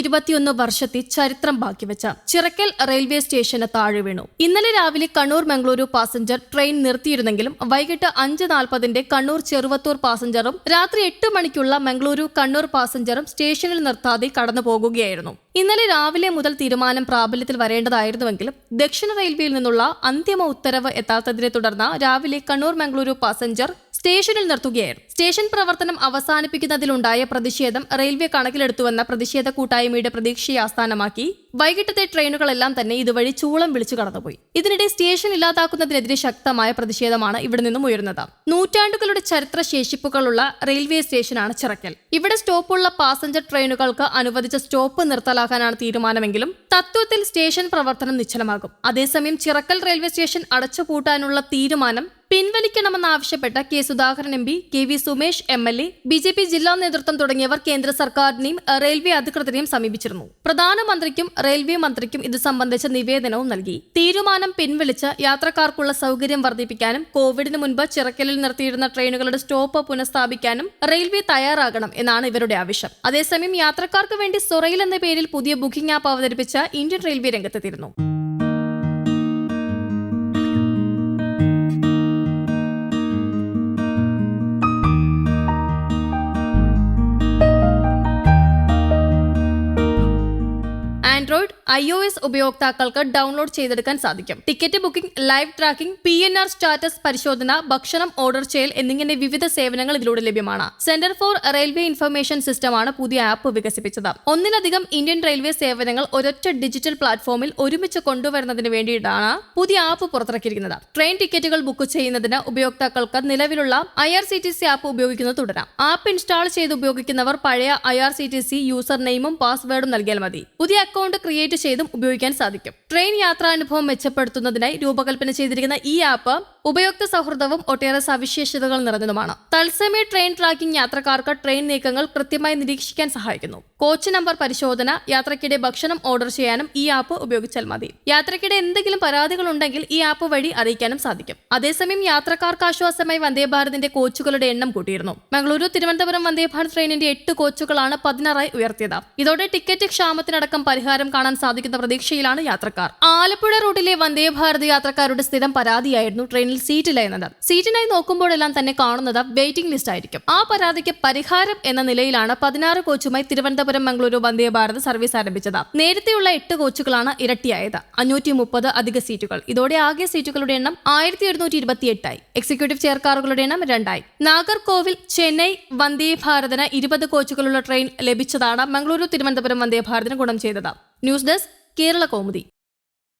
ഇരുപത്തിയൊന്ന് വർഷത്തെ ചരിത്രം ബാക്കിവെച്ച ചിറക്കൽ റെയിൽവേ സ്റ്റേഷന് താഴെ വീണു. ഇന്നലെ രാവിലെ കണ്ണൂർ മംഗളൂരു പാസഞ്ചർ ട്രെയിൻ നിർത്തിയിരുന്നെങ്കിലും വൈകിട്ട് അഞ്ച് നാൽപ്പതിന്റെ കണ്ണൂർ ചെറുവത്തൂർ പാസഞ്ചറും രാത്രി എട്ട് മണിക്കുള്ള മംഗളൂരു കണ്ണൂർ പാസഞ്ചറും സ്റ്റേഷനിൽ നിർത്താതെ കടന്നു പോകുകയായിരുന്നു. ഇന്നലെ രാവിലെ മുതൽ തീരുമാനം പ്രാബല്യത്തിൽ വരേണ്ടതായിരുന്നുവെങ്കിലും ദക്ഷിണ റെയിൽവേയിൽ നിന്നുള്ള അന്തിമ ഉത്തരവ് എത്താത്തതിനെ തുടർന്ന് രാവിലെ കണ്ണൂർ മംഗളൂരു പാസഞ്ചർ സ്റ്റേഷനിൽ നിർത്തുകയായിരുന്നു. സ്റ്റേഷൻ പ്രവർത്തനം അവസാനിപ്പിക്കുന്നതിലുണ്ടായ പ്രതിഷേധം റെയിൽവേ കണക്കിലെടുത്തുവെന്ന പ്രതിഷേധ കൂട്ടായ്മയുടെ പ്രതീക്ഷയെ ആസ്ഥാനമാക്കി വൈകിട്ടത്തെ ട്രെയിനുകളെല്ലാം തന്നെ ഇതുവഴി ചൂളം വിളിച്ചു കടന്നുപോയി. ഇതിനിടെ സ്റ്റേഷൻ ഇല്ലാതാക്കുന്നതിനെതിരെ ശക്തമായ പ്രതിഷേധമാണ് ഇവിടെ നിന്നും ഉയർന്നത് നൂറ്റാണ്ടുകളുടെ ചരിത്ര ശേഷിപ്പുകളുള്ള റെയിൽവേ സ്റ്റേഷനാണ് ചിറക്കൽ ഇവിടെ സ്റ്റോപ്പുള്ള പാസഞ്ചർ ട്രെയിനുകൾക്ക് അനുവദിച്ച സ്റ്റോപ്പ് നിർത്തലാക്കാനാണ് തീരുമാനമെങ്കിലും തത്വത്തിൽ സ്റ്റേഷൻ പ്രവർത്തനം നിശ്ചലമാകും. അതേസമയം ചിറക്കൽ റെയിൽവേ സ്റ്റേഷൻ അടച്ചുപൂട്ടാനുള്ള തീരുമാനം പിൻവലിക്കണമെന്നാവശ്യപ്പെട്ട K Sudhakaran M P K V Sumesh M L A B J P ജില്ലാ നേതൃത്വം തുടങ്ങിയവർ കേന്ദ്ര സർക്കാരിനെയും റെയിൽവേ അധികൃതരെയും സമീപിച്ചിരുന്നു. പ്രധാനമന്ത്രിക്കും റെയിൽവേ മന്ത്രിക്കും ഇത് സംബന്ധിച്ച നിവേദനവും നൽകി. തീരുമാനം പിൻവലിച്ച് യാത്രക്കാർക്കുള്ള സൗകര്യം വർദ്ധിപ്പിക്കാനും കോവിഡിന് മുൻപ് ചിറക്കലിൽ നിർത്തിയിരുന്ന ട്രെയിനുകളുടെ സ്റ്റോപ്പ് പുനഃസ്ഥാപിക്കാനും റെയിൽവേ തയ്യാറാകണം എന്നാണ് ഇവരുടെ ആവശ്യം. അതേസമയം യാത്രക്കാർക്ക് വേണ്ടി സൊറയിൽ എന്ന പേരിൽ പുതിയ ബുക്കിംഗ് ആപ്പ് അവതരിപ്പിച്ച ഇന്ത്യൻ റെയിൽവേ രംഗത്തെത്തിയിരുന്നു. ആൻഡ്രോയിഡ് ഐ ഒ എസ് ഉപയോക്താക്കൾക്ക് ഡൗൺലോഡ് ചെയ്തെടുക്കാൻ സാധിക്കും. Ticket booking live tracking P N R status പരിശോധന ഭക്ഷണം ഓർഡർ ചെയ്യൽ എന്നിങ്ങനെ വിവിധ സേവനങ്ങൾ ഇതിലൂടെ ലഭ്യമാണ്. സെന്റർ ഫോർ റെയിൽവേ ഇൻഫർമേഷൻ സിസ്റ്റമാണ് പുതിയ ആപ്പ് വികസിപ്പിച്ചത്. ഒന്നിലധികം ഇന്ത്യൻ റെയിൽവേ സേവനങ്ങൾ ഒരൊറ്റ ഡിജിറ്റൽ പ്ലാറ്റ്ഫോമിൽ ഒരുമിച്ച് കൊണ്ടുവരുന്നതിന് വേണ്ടിയിട്ടാണ് പുതിയ ആപ്പ് പുറത്തിറക്കിയിരിക്കുന്നത്. ട്രെയിൻ ടിക്കറ്റുകൾ ബുക്ക് ചെയ്യുന്നതിന് ഉപയോക്താക്കൾക്ക് നിലവിലുള്ള I R C T C app ഉപയോഗിക്കുന്നത് തുടരാം. ആപ്പ് ഇൻസ്റ്റാൾ ചെയ്ത് ഉപയോഗിക്കുന്നവർ പഴയ I R C T C user നെയിമും പാസ്വേഡും നൽകിയാൽ മതി. പുതിയ അക്കൗണ്ട് ക്രിയേറ്റ് ചെയ്തും ഉപയോഗിക്കാൻ സാധിക്കും. ട്രെയിൻ യാത്രാനുഭവം മെച്ചപ്പെടുത്തുന്നതിനായി രൂപകൽപ്പന ചെയ്തിരിക്കുന്ന ഈ ആപ്പ് ഉപയോക്ത സൗഹൃദവും ഒട്ടേറെ സവിശേഷതകൾ നിറഞ്ഞതുമാണ്. തത്സമയ ട്രെയിൻ ട്രാക്കിംഗ് യാത്രക്കാർക്ക് ട്രെയിൻ നീക്കങ്ങൾ കൃത്യമായി നിരീക്ഷിക്കാൻ സഹായിക്കുന്നു. കോച്ച് നമ്പർ പരിശോധന യാത്രക്കിടെ ഭക്ഷണം ഓർഡർ ചെയ്യാനും ഈ ആപ്പ് ഉപയോഗിച്ചാൽ മതി. യാത്രക്കിടെ എന്തെങ്കിലും പരാതികൾ ഉണ്ടെങ്കിൽ ഈ ആപ്പ് വഴി അറിയിക്കാനും സാധിക്കും. അതേസമയം യാത്രക്കാർക്ക് ആശ്വാസമായി വന്ദേ ഭാരതിന്റെ കോച്ചുകളുടെ എണ്ണം കൂട്ടിയിരുന്നു. മംഗളൂരു തിരുവനന്തപുരം വന്ദേ ഭാരത് ട്രെയിനിന്റെ എട്ട് കോച്ചുകളാണ് പതിനാറായി ഉയർത്തിയത്. ഇതോടെ ടിക്കറ്റ് ക്ഷാമത്തിനടക്കം പരിഹാരം കാണാൻ സാധിക്കുന്ന പ്രതീക്ഷയിലാണ് യാത്രക്കാർ. ആലപ്പുഴ റൂട്ടിലെ വന്ദേ ഭാരത് യാത്രക്കാരുടെ സ്ഥിരം പരാതിയായിരുന്നു ട്രെയിനിൽ എന്നത് സീറ്റിനായി നോക്കുമ്പോഴെല്ലാം തന്നെ കാണുന്നത് വെയിറ്റിംഗ് ലിസ്റ്റ് ആയിരിക്കും. ആ പരാതിക്ക് പരിഹാരം എന്ന നിലയിലാണ് പതിനാറ് കോച്ചുമായി തിരുവനന്തപുരം മംഗളൂരു വന്ദേ ഭാരത് സർവീസ് ആരംഭിച്ചത്. നേരത്തെയുള്ള എട്ട് കോച്ചുകളാണ് ഇരട്ടിയായത്. അഞ്ഞൂറ്റി മുപ്പത് അധിക സീറ്റുകൾ. ഇതോടെ ആകെ സീറ്റുകളുടെ എണ്ണം ആയിരത്തി എഴുന്നൂറ്റി ഇരുപത്തിയെട്ടായി എക്സിക്യൂട്ടീവ് ചെയർ കാറുകളുടെ എണ്ണം രണ്ടായി. നാഗർകോവിൽ ചെന്നൈ വന്ദേ ഭാരതിന് ഇരുപത് കോച്ചുകളുള്ള ട്രെയിൻ ലഭിച്ചതാണ് മംഗളൂരു തിരുവനന്തപുരം വന്ദേ ഭാരതിന് ഗുണം ചെയ്തത്. News desk Kerala Kaumudi